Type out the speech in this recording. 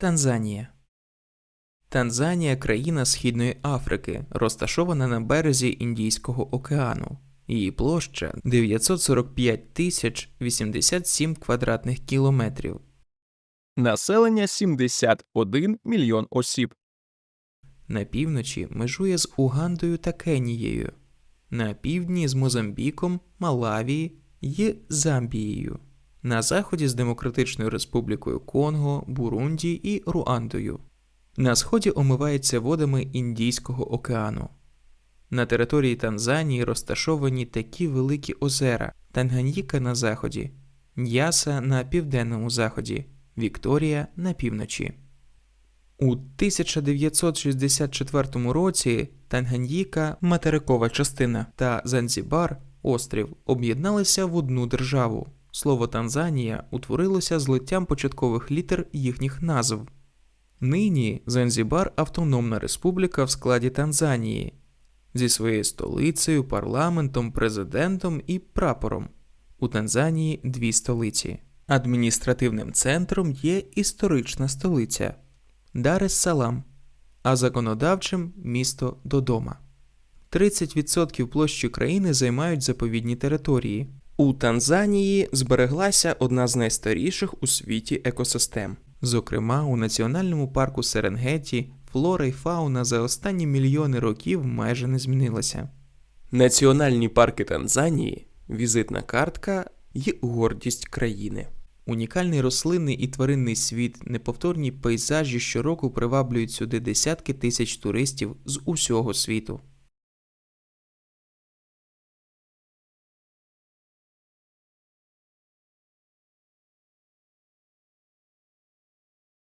Танзанія. Танзанія країна Східної Африки, розташована на березі Індійського океану. Її площа 945 тисяч 87 квадратних кілометрів. Населення 71 мільйон осіб. На півночі межує з Угандою та Кенією, на півдні з Мозамбіком, Малаві і Замбією, на заході з Демократичною Республікою Конго, Бурунді і Руандою. На сході омивається водами Індійського океану. На території Танзанії розташовані такі великі озера: Танганьїка на заході, Ньяса на південному заході, Вікторія на півночі. У 1964 році Танганьїка, материкова частина, та Занзібар, острів, об'єдналися в одну державу. Слово Танзанія утворилося злиттям початкових літер їхніх назв. Нині Занзібар автономна республіка в складі Танзанії зі своєю столицею, парламентом, президентом і прапором. У Танзанії дві столиці. Адміністративним центром є історична столиця Дар-ес-Салам, а законодавчим місто Додома. 30% площі країни займають заповідні території. У Танзанії збереглася одна з найстаріших у світі екосистем. Зокрема, у національному парку Серенгеті флора і фауна за останні мільйони років майже не змінилася. Національні парки Танзанії візитна картка і гордість країни. Унікальний рослинний і тваринний світ, неповторні пейзажі щороку приваблюють сюди десятки тисяч туристів з усього світу.